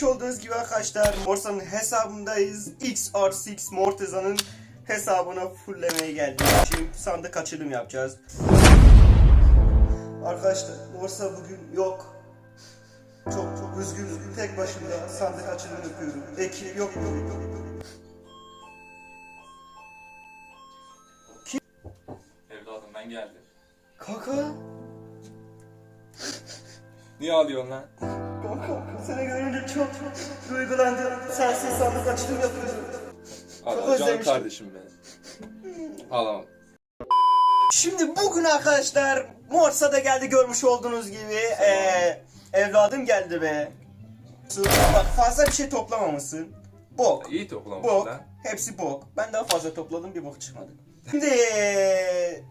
görmüş olduğunuz gibi arkadaşlar Morsa'nın hesabındayız. XR6 Morteza'nın hesabına fulllemeye geldik. Şimdi sandık açılım yapacağız. Arkadaşlar Morsa bugün yok. Çok çok üzgünüm. Tek başımda sandık açılımı yapıyorum. Ekip yok yok yok. Evladım ben geldim. Kaka. Niye ağlıyorsun lan? Seni görünce çok duygulandım. Sensiz sandık açılım yapıyorum. Canım özlemiştim. kardeşim benim. Ağlama. Şimdi bugün arkadaşlar Morsa da geldi görmüş olduğunuz gibi. Ee, evladım geldi be. Bak fazla bir şey toplamamışsın. Bok. İyi toplamışsın Bok. lan. Hepsi bok. Ben daha fazla topladım bir bok çıkmadı. Şimdi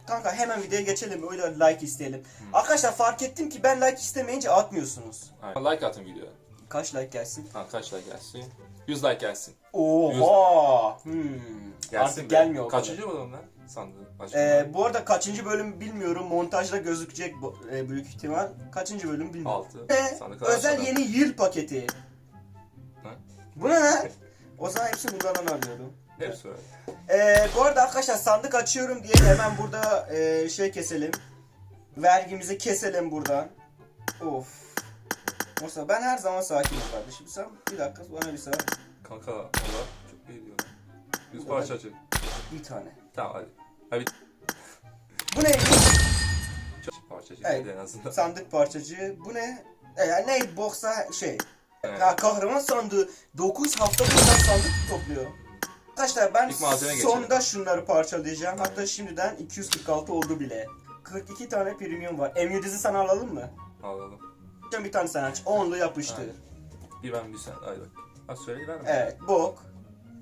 kanka hemen videoya geçelim. Öyle like isteyelim. Arkadaşlar fark ettim ki ben like istemeyince atmıyorsunuz. Aynen. Like atın videoya. Kaç like gelsin? Ha kaç like gelsin? 100 like gelsin. Oha. Hmm. Gelsin Artık be. gelmiyor o kadar. Kaçıncı bölüm lan? Başka Ee, bu arada kaçıncı bölüm bilmiyorum. Montajda gözükecek bu, e, büyük ihtimal. Kaçıncı bölüm bilmiyorum. 6. Ve özel yeni yıl paketi. Ha? Bu ne lan? O zaman hepsi bunlardan alıyorum. Hepsi öyle. Ee, bu arada arkadaşlar sandık açıyorum diye hemen burada e, şey keselim. Vergimizi keselim buradan. Of. Oysa ben her zaman sakinim kardeşim. Sen bir dakika bana bir saat. Kanka valla çok iyi diyor lan. 100 parça açık. Bir tane. Tamam hadi. Hadi Bu neymiş? çok parça açık Evet. en azından. Sandık parçacığı. Bu ne? E, yani ne boksa şey. Evet. Ya kahraman sandığı 9 hafta buradan sandık topluyor. Arkadaşlar ben İlk malzeme geçelim. sonda şunları parçalayacağım. Hatta şimdiden 246 oldu bile. 42 tane premium var. M7'si sana alalım mı? Alalım. Bir tane sen aç. Onlu yapıştır. Aynen. Bir ben bir sen. Hadi bak. Ha söyle ver mi? Evet. Bok.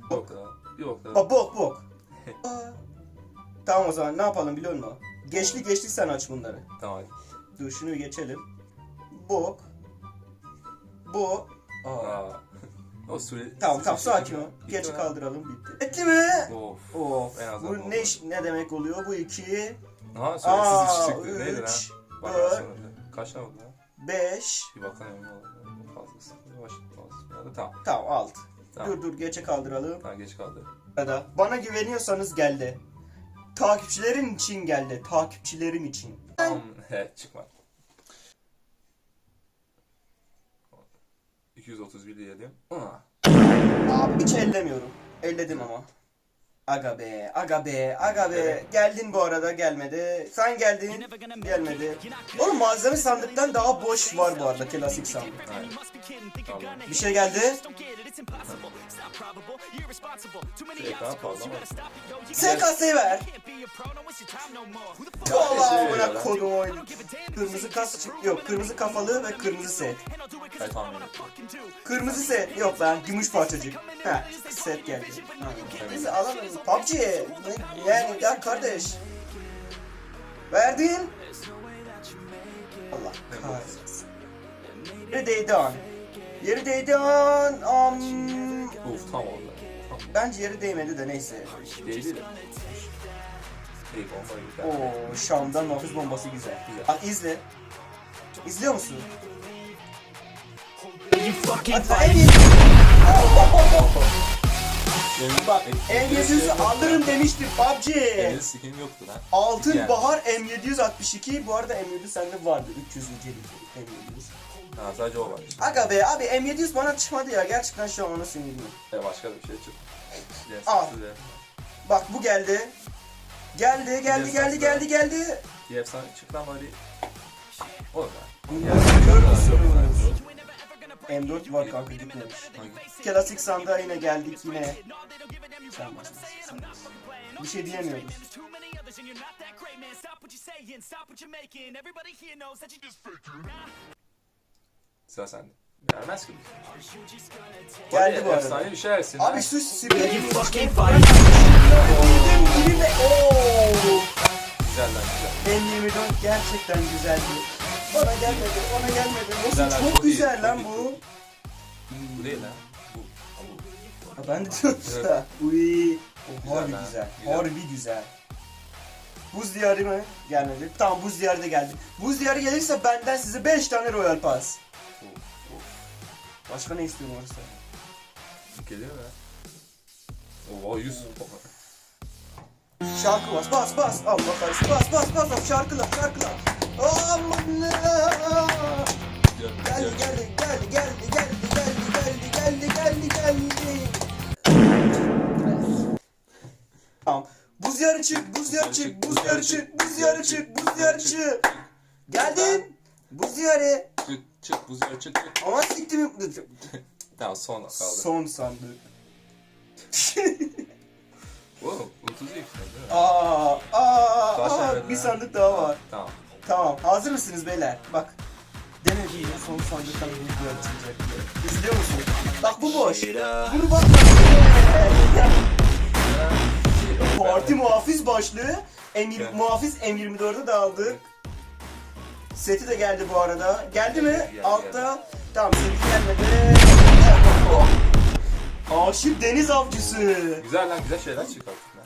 Bir bok daha. Bir bok daha. Ba bok bok. Aa. tamam o zaman ne yapalım biliyor musun? Geçli geçli sen aç bunları. Tamam hadi. Dur şunu geçelim. Bok. Bu. Aa. Aa. O süre... Tamam tamam sakin ol. Mi? kaldıralım bitti. Bitti mi? Of. Of. En azından Bu oldu. ne iş, ne demek oluyor? Bu iki, Ha Aa, süresiz iş çıktı. Neydi lan? üç, Bak dört. Kaç tane oldu lan? beş, Bir bakalım emin olalım. Fazlası. Yavaş fazlası. Tamam. tamam alt. Tamam. Dur dur geçe kaldıralım. Tamam geç kaldı. Ya da bana güveniyorsanız geldi. Takipçilerin için geldi. Takipçilerim için. Tamam. He çıkmadı. 231 diyelim. Aa. Abi hiç ellemiyorum. Elledim ama. Aga be, aga be, aga be. Geldin bu arada gelmedi. Sen geldin gelmedi. Oğlum malzeme sandıktan daha boş var bu arada klasik sandık. Tamam. Bir şey geldi. Şey. SKS'yi ver. Allah şey amına kodum oyunu. Kırmızı kas yok kırmızı kafalı ve kırmızı set. Ben tahmin. Kırmızı set yok lan gümüş parçacık. Ha set geldi. Ha. Neyse alalım. PUBG ne- yani ya kardeş. Verdin. Allah kahretsin. Yeri değdi an. Yeri değdi an. Am. Uf tam oldu. Tam. Bence yeri değmedi de neyse. Değdi de. İyi bomba güzel. Oo Şam'dan nafız bombası güzel. Güzel. Bak izle. İzliyor musun? You fucking Hatta en iyi. Benim- Bak benim- M700'ü alırım demiştim PUBG. Benim yoktu lan. Altın Yani. Bahar M762 bu arada M700 sende vardı 300 incelik M700. Ha sadece o var. Aga be abi M700 bana çıkmadı ya gerçekten şu an ona sinirliyim. Ya başka da bir şey çıktı. Al. Size. Bak bu geldi. Geldi geldi geldi geldi geldi. Bir efsane çıktı ama bir... Olur müsün? Yok. M4 var kanka gitmemiş. Klasik sandığa yine geldik yine. Basma. Bir şey diyemiyoruz. Sıra sende. Vermez ki. Geldi bu arada. Efsane bir şey versin. Abi fucking fight. Bildim de ooo. Güzel lan güzel. M24 gerçekten güzeldi. Bana gelmedi, ona gelmedi. Nasıl Güzel lan, çok, çok iyi, güzel lan çok bu. Bu değil. Ha, bu. Ha, ben de diyorum Evet. da. Uy. O harbi Güzel ha, güzel. güzel. Harbi güzel. Buz diyarı mı? Gelmedi. Tamam buz diyarı da geldi. Buz diyarı gelirse benden size 5 tane Royal Pass. Başka ne istiyorsun varsa? Geliyor ya. Oo 100. Şarkı bas bas bas. Allah kahretsin bas bas bas bas şarkılar şarkılar. Ne? Geldi geldi geldi geldi geldi geldi geldi geldi geldi geldi. Tamam. Buz yarı çık, buz yarı çık, buz yarı çık, buz yarı çık, buz yarı çık. Geldim. Buz yarı. Çık çık buz yer çık çık. Ama siktim. Tamam son kaldı. Son sandık. 30 değil mi? Aa, aa, aa, bir sandık daha var. Tamam. Tamam, hazır mısınız beyler? Bak. Demedim ya son sandıktan bir video diye. İzliyor musun? Bak bu boş. Bunu bak. Parti muhafiz başlığı. Emir, Evet. muhafiz M24'ü de aldık. Seti de geldi bu arada. Geldi mi? Geldi, Altta. Tamam seti gelmedi. Aşık deniz avcısı. Güzel lan güzel şeyler çıkarttık lan.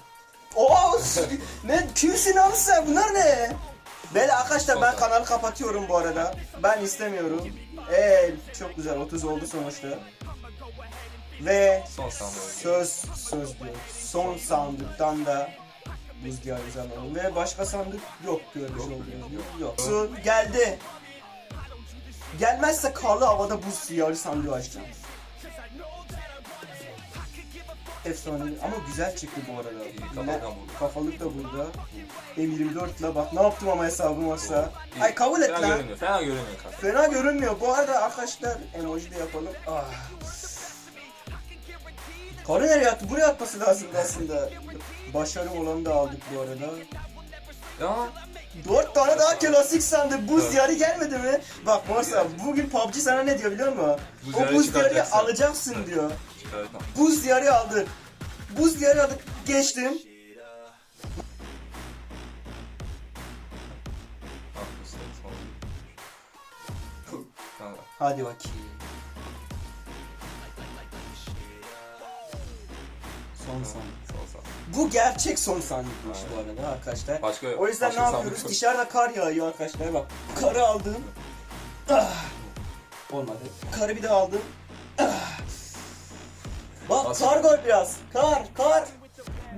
Oo, ne kimsin lan sen? Bunlar ne? Böyle arkadaşlar ben kanalı kapatıyorum bu arada. Ben istemiyorum. Eee çok güzel 30 oldu sonuçta. Ve Son söz söz diyor. Son sandıktan da buz diyarımızı alalım. Ve başka sandık yok görmüş olduğunuz yok. gibi. Yok. Su geldi. Gelmezse karlı havada buz diyarı sandığı açacağım. Efsane ama güzel çıktı bu arada. İyi, kafalık da burada. Kafalık da burada. M24 ile bak ne yaptım ama hesabım varsa. İyi. Ay kabul et Fena lan. görünmüyor. Fena görünmüyor kanka. Fena görünmüyor. Bu arada arkadaşlar emoji de yapalım. Ah. Karı nereye attı? Buraya atması lazımdı aslında. Başarım olanı da aldık bu arada. Ya Dört tane daha klasik sandı. Buz Evet. diyarı gelmedi mi? Bak Morsa bugün PUBG sana ne diyor biliyor musun? Buz o diyarı buz diyarı çıkartacaksın. alacaksın diyor. Buz diyarı aldık. Buz diyarı aldık. Geçtim. Hadi bakayım. Son sandık. Son son. Bu gerçek son sandıkmış bu arada arkadaşlar. Başka O yüzden başka ne sandık yapıyoruz? yok. Dışarıda kar yağıyor arkadaşlar. Bak karı aldım. Ah. Olmadı. Karı bir de aldım. Ah. Bak Nasıl? kar gör biraz. Kar, kar.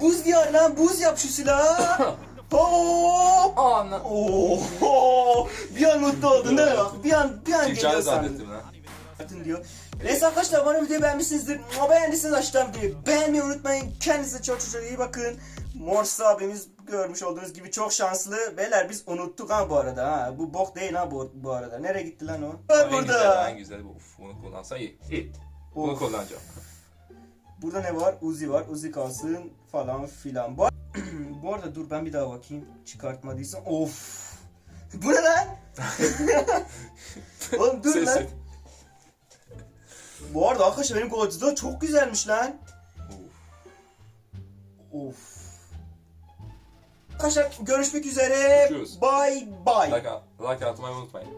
Buz diyar lan. Buz yap şu silahı. Hop. Aa anla. Oo. Bir an mutlu oldun değil mi? Bak bir an bir an geliyor Çıkacağını sandım. zannettim lan. Atın diyor. Neyse arkadaşlar bana videoyu beğenmişsinizdir. Ama beğendiyseniz aşağıdan videoyu beğenmeyi unutmayın. Kendinize çok çok iyi bakın. Morse abimiz görmüş olduğunuz gibi çok şanslı. Beyler biz unuttuk ha bu arada ha. Bu bok değil ha bu, bu arada. Nereye gitti lan o? Var En güzel, burada. en güzel bu. Uf, bunu kullansa iyi. İyi. Of. Bunu kullanacağım. Burada ne var? Uzi var. Uzi kalsın falan filan. Bu, bu arada dur ben bir daha bakayım. Çıkartmadıysam. Of. Bu ne lan? Oğlum dur lan. Bu arada arkadaşlar benim Godzilla çok güzelmiş lan. Uf. Of. Arkadaşlar görüşmek üzere. Görüşürüz. Bye bye. Like, like atmayı unutmayın.